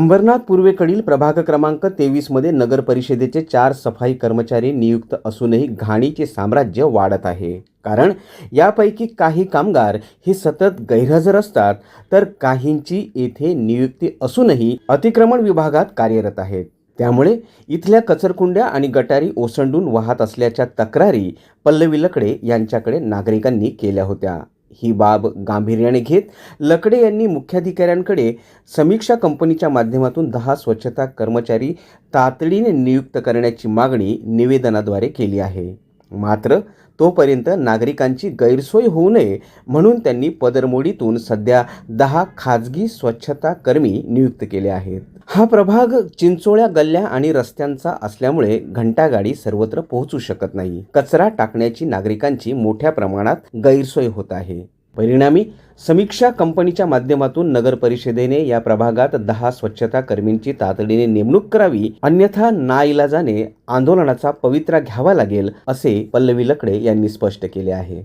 अंबरनाथ पूर्वेकडील प्रभाग क्रमांक तेवीसमध्ये नगर परिषदेचे चार सफाई कर्मचारी नियुक्त असूनही घाणीचे साम्राज्य वाढत आहे. कारण यापैकी काही कामगार हे सतत गैरहजर असतात तर काहींची येथे नियुक्ती असूनही अतिक्रमण विभागात कार्यरत आहेत. त्यामुळे इथल्या कचरकुंड्या आणि गटारी ओसंडून वाहत असल्याच्या तक्रारी पल्लवी लकडे यांच्याकडे नागरिकांनी केल्या होत्या. ही बाब गांभीर्याने घेत लकडे यांनी मुख्याधिकाऱ्यांकडे समीक्षा कंपनीच्या माध्यमातून दहा स्वच्छता कर्मचारी तातडीने नियुक्त करण्याची मागणी निवेदनाद्वारे केली आहे. मात्र तोपर्यंत नागरिकांची गैरसोय होऊ नये म्हणून त्यांनी पदरमोडीतून सध्या दहा खाजगी स्वच्छता कर्मी नियुक्त केले आहेत. हा प्रभाग चिंचोळ्या गल्ल्या आणि रस्त्यांचा असल्यामुळे घंटागाडी सर्वत्र पोहोचू शकत नाही. कचरा टाकण्याची नागरिकांची मोठ्या प्रमाणात गैरसोय होत आहे. परिणामी समीक्षा कंपनीच्या माध्यमातून नगर परिषदेने या प्रभागात दहा स्वच्छता कर्मींची तातडीने नेमणूक करावी अन्यथा नाईलाजाने आंदोलनाचा पवित्रा घ्यावा लागेल असे पल्लवी लकडे यांनी स्पष्ट केले आहे.